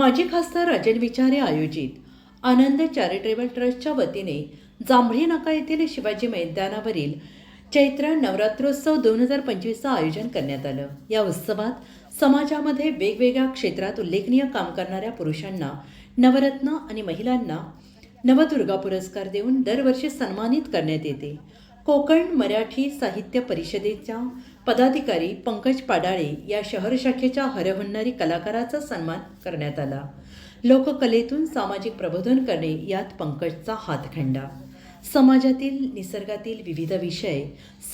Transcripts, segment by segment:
माजी खासदार राजन विचारे आयोजित आनंद चॅरिटेबल ट्रस्टच्या वतीने जांभळी नाका येथील शिवाजी मैदानावरील चैत्र नवरात्रोत्सव दोन हजार पंचवीसचं आयोजन करण्यात आलं. या उत्सवात समाजामध्ये वेगवेगळ्या क्षेत्रात उल्लेखनीय काम करणाऱ्या पुरुषांना नवरत्न आणि महिलांना नवदुर्गा पुरस्कार देऊन दरवर्षी सन्मानित करण्यात येते. कोकण मराठी साहित्य परिषदेच्या पदाधिकारी पंकज पाडाळे या शहर शाखेच्या हरहुन्नरी कलाकाराचा सन्मान करण्यात आला. लोककलेतून सामाजिक प्रबोधन करणे यात पंकजचा हातखंडा. समाजातील निसर्गातील विविध विषय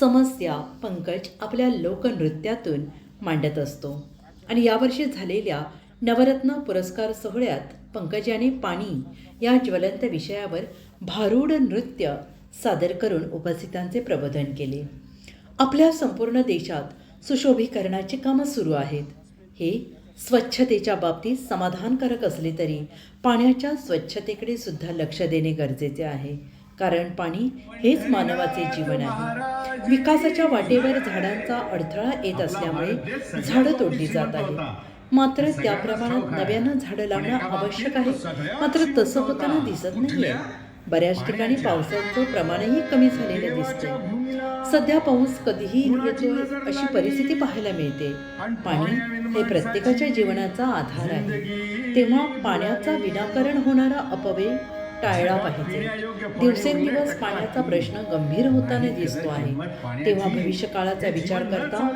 समस्या पंकज आपल्या लोकनृत्यातून मांडत असतो. आणि यावर्षी झालेल्या नवरत्न पुरस्कार सोहळ्यात पंकज यांनी पाणी या ज्वलंत विषयावर भारूड नृत्य सादर करून उपस्थितांचे प्रबोधन केले. आपल्या संपूर्ण देशात सुशोभीकरणाची कामं सुरू आहेत. हे स्वच्छतेच्या बाबतीत समाधानकारक असले तरी पाण्याच्या स्वच्छतेकडे सुद्धा लक्ष देणे गरजेचे आहे. कारण पाणी हेच मानवाचे जीवन आहे. विकासाच्या वाटेवर झाडांचा अडथळा येत असल्यामुळे झाडं तोडली जात आहेत. मात्र त्या प्रमाणात नव्यानं झाडं लावणं आवश्यक आहे. मात्र तसं होताना दिसत नाहीये. बऱ्याच ठिकाणी पावसाचं प्रमाणही कमी झालेलं दिसते सध्या पाऊस कधीही येतो अशी परिस्थिती पाहायला मिळते. पाणी हे प्रत्येकाच्या जीवनाचा आधार आहे. तेव्हा पाण्याचा विनाकारण होणारा अपव्यय टाळला पाहिजे. दिवसेंदिवस पाण्याचा प्रश्न गंभीर होताना दिसतो आहे. तेव्हा भविष्य काळाचा विचार करता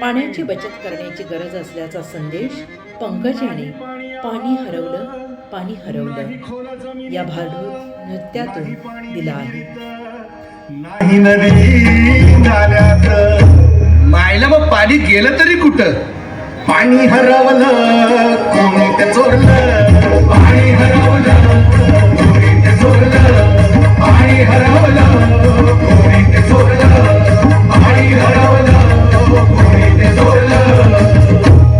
पाण्याची बचत करण्याची गरज असल्याचा संदेश पंकज यांनी पाणी हरवलं पाणी हरवलं. या भारूड नृत्यातून दिला आहे. नाही नदी नाल्यात मायला मग पाणी गेलं तरी कुठं? पाणी हरवलं कोणी ते चोरलं? पाणी हरवलं कोणी ते चोरलं? पाणी हरवलं कोणी ते चोरलं? पाणी हरवलं कोणी ते चोरलं?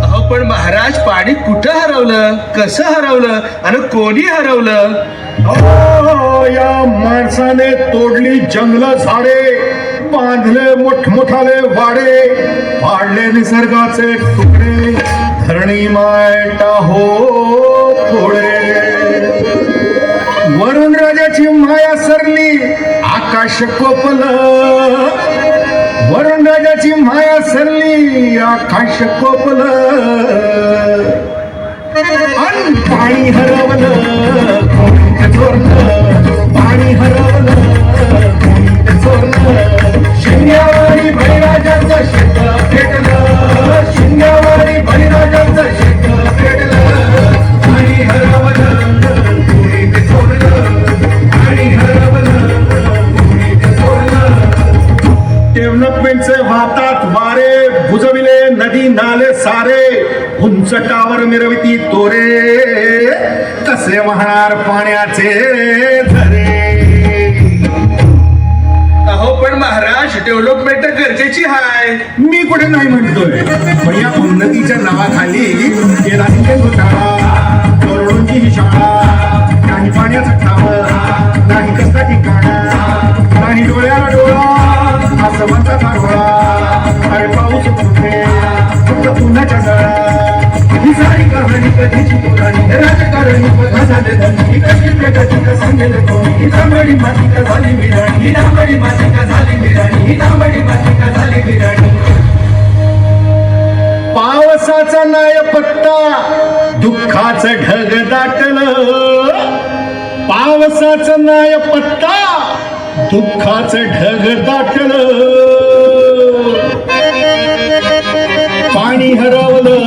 अहो पण महाराज पाणी कुठं हरवलं? कसं हरवलं? आणि कोणी हरवलं? ओ या माणसाने तोडली जंगल झाडे बांधले मोठमोठाले वाडे पाडले निसर्गाचे तुकडे धरणी मायटा हो थोडे वरुण राजाची माया सरली आकाश कोपल. वरुण राजाची माया सरली आकाश कोपल. अन पाणी हरवलं. पाणी हरवलं. तोरे कसे वाहणार पाण्याचे झरे. अहो पण महाराज डेव्हलपमेंट गरजेची आहे मी कुठे नाही म्हणतोय. पण या उन्नतीच्या नावाखाली गेला करोडोंची ही शाळा. नाही पाण्याचा ठाव नाही कसला ठिकाणा. नाही डोळ्याला डोळा. असं म्हणता झाली ही तांबडी झाली ही तांबडी झाली पावसाचा नाय पत्ता दुःखाच ढग दाटल पावसाचं नाय पत्ता दुःखाचं ढग दाटलं पाणी हरवलं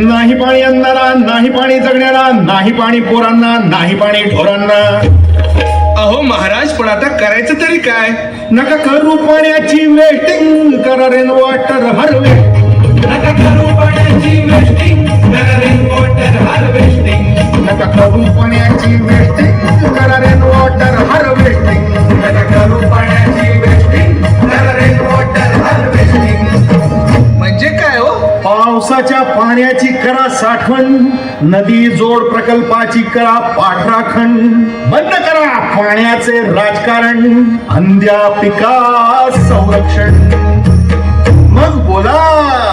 नाही पाणी आणणारा नाही पाणी जगण्याला नाही पाणी पोरांना नाही पाणी ढोरांना. अहो महाराज पण आता करायचं तरी काय? नका करू पाण्याची वेटिंग करा रेन वॉटर हार्वेस्टिंग नका करू पाण्याची वेस्टिंग करा रेन वॉटर हार्वेस्टिंग नका करू पाण्याची वेस्टिंग करा रेन नदी जोड प्रकल्पाची करा पाठराखण. बंद करा पाण्याचे राजकारण. अंध्या पिका संरक्षण. मग बोला.